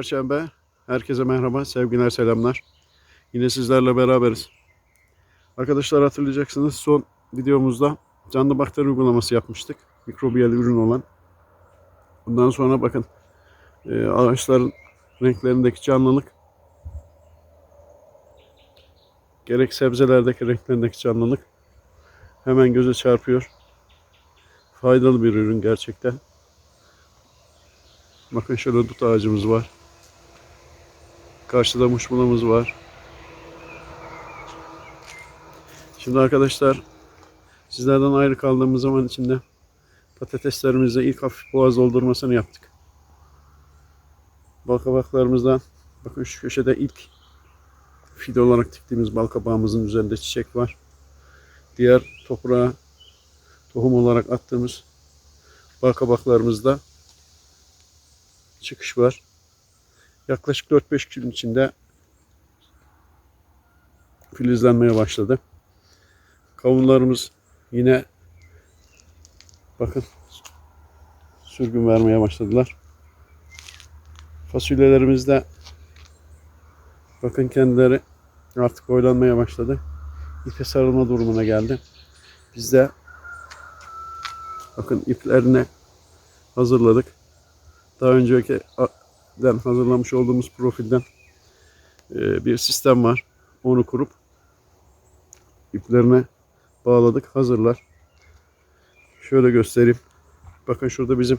Perşembe. Herkese merhaba, sevgiler, selamlar. Yine sizlerle beraberiz. Arkadaşlar hatırlayacaksınız son videomuzda canlı bakteri uygulaması yapmıştık. Mikrobiyal ürün olan. Bundan sonra bakın e, ağaçların renklerindeki canlılık gerek sebzelerdeki renklerindeki canlılık hemen göze çarpıyor. Faydalı bir ürün gerçekten. Bakın şöyle dut ağacımız var. Karşıda muşmulamız var. Şimdi arkadaşlar sizlerden ayrı kaldığımız zaman içinde patateslerimizde ilk hafif boğaz doldurmasını yaptık. Balkabaklarımızdan bakın şu köşede ilk fide olarak diktiğimiz balkabağımızın üzerinde çiçek var. Diğer toprağa tohum olarak attığımız balkabaklarımızda çıkış var. Yaklaşık 4-5 gün içinde filizlenmeye başladı. Kavunlarımız yine bakın sürgün vermeye başladılar. Fasulyelerimiz de bakın kendileri artık oylanmaya başladı. İpe sarılma durumuna geldi. Biz de bakın iplerini hazırladık. Daha önceki den hazırlamış olduğumuz profilden e, bir sistem var. Onu kurup iplerine bağladık. Hazırlar. Şöyle göstereyim. Bakın şurada bizim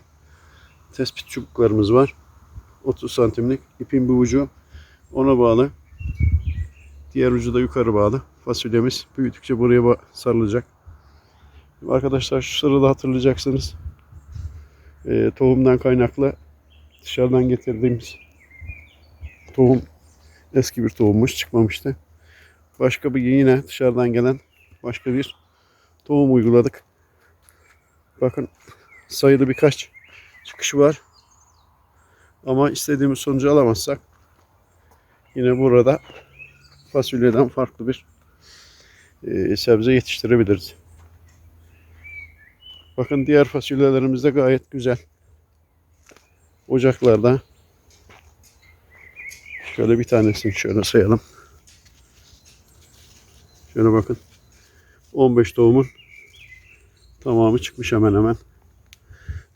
tespit çubuklarımız var. 30 santimlik. ipin bir ucu ona bağlı. Diğer ucu da yukarı bağlı. Fasulyemiz büyüdükçe buraya sarılacak. Arkadaşlar şu sırada hatırlayacaksınız. E, tohumdan kaynaklı dışarıdan getirdiğimiz tohum eski bir tohummuş çıkmamıştı. Başka bir yine dışarıdan gelen başka bir tohum uyguladık. Bakın sayılı birkaç çıkışı var. Ama istediğimiz sonucu alamazsak yine burada fasulyeden farklı bir e, sebze yetiştirebiliriz. Bakın diğer fasulyelerimiz de gayet güzel ocaklarda şöyle bir tanesini şöyle sayalım. Şöyle bakın. 15 tohumun tamamı çıkmış hemen hemen.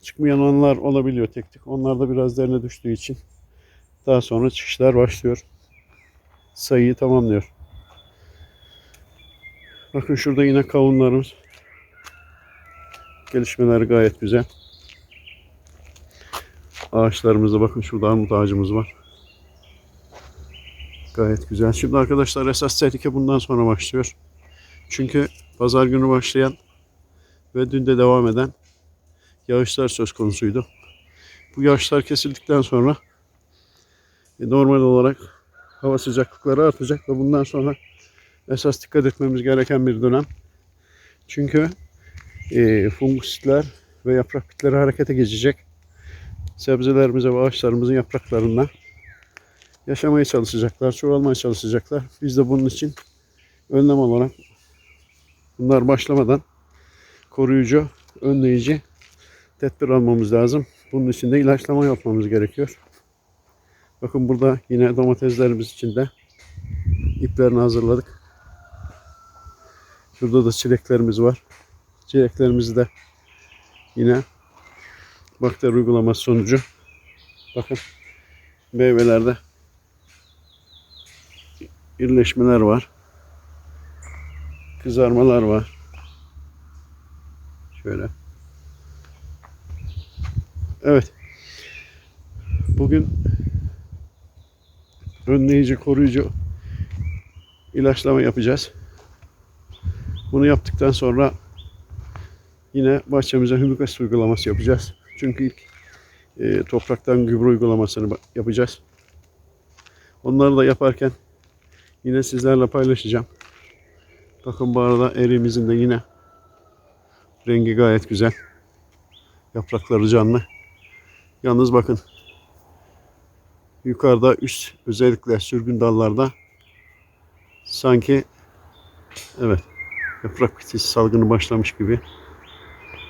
Çıkmayan onlar olabiliyor tek tek. Onlar da biraz derine düştüğü için daha sonra çıkışlar başlıyor. Sayıyı tamamlıyor. Bakın şurada yine kavunlarımız. Gelişmeleri gayet güzel. Ağaçlarımızda bakın şurada armut ağacımız var. Gayet güzel. Şimdi arkadaşlar esas tehlike bundan sonra başlıyor. Çünkü pazar günü başlayan ve dün de devam eden yağışlar söz konusuydu. Bu yağışlar kesildikten sonra e, normal olarak hava sıcaklıkları artacak ve bundan sonra esas dikkat etmemiz gereken bir dönem. Çünkü e, fungusitler ve yaprak bitleri harekete geçecek sebzelerimize ve ağaçlarımızın yapraklarında yaşamaya çalışacaklar, çoğalmaya çalışacaklar. Biz de bunun için önlem olarak bunlar başlamadan koruyucu, önleyici tedbir almamız lazım. Bunun için de ilaçlama yapmamız gerekiyor. Bakın burada yine domateslerimiz için de iplerini hazırladık. Şurada da çileklerimiz var. Çileklerimizi de yine bakteri uygulaması sonucu bakın meyvelerde birleşmeler var. Kızarmalar var. Şöyle. Evet. Bugün önleyici, koruyucu ilaçlama yapacağız. Bunu yaptıktan sonra yine bahçemize hümik uygulaması yapacağız. Çünkü ilk e, topraktan gübre uygulamasını yapacağız. Onları da yaparken yine sizlerle paylaşacağım. Bakın bu arada eriğimizin de yine rengi gayet güzel. Yaprakları canlı. Yalnız bakın yukarıda üst özellikle sürgün dallarda sanki evet yaprak bitisi salgını başlamış gibi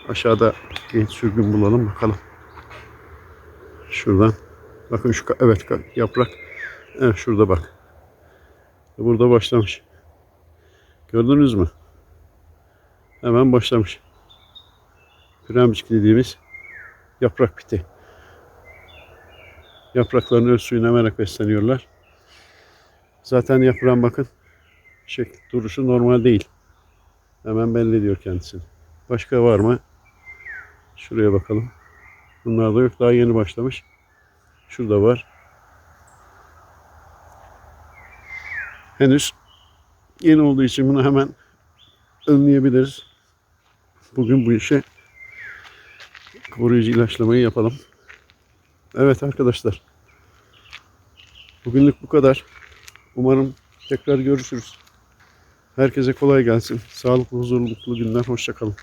Aşağıda bir sürgün bulalım bakalım. Şuradan. Bakın şu evet yaprak. Evet şurada bak. Burada başlamış. Gördünüz mü? Hemen başlamış. Pramcik dediğimiz yaprak piti. Yapraklarını öz suyuna emarak besleniyorlar. Zaten yaprağın bakın şey, duruşu normal değil. Hemen belli ediyor kendisini. Başka var mı? Şuraya bakalım. Bunlar da yok. Daha yeni başlamış. Şurada var. Henüz yeni olduğu için bunu hemen önleyebiliriz. Bugün bu işe koruyucu ilaçlamayı yapalım. Evet arkadaşlar. Bugünlük bu kadar. Umarım tekrar görüşürüz. Herkese kolay gelsin. Sağlıklı, huzurlu, mutlu günler. Hoşçakalın.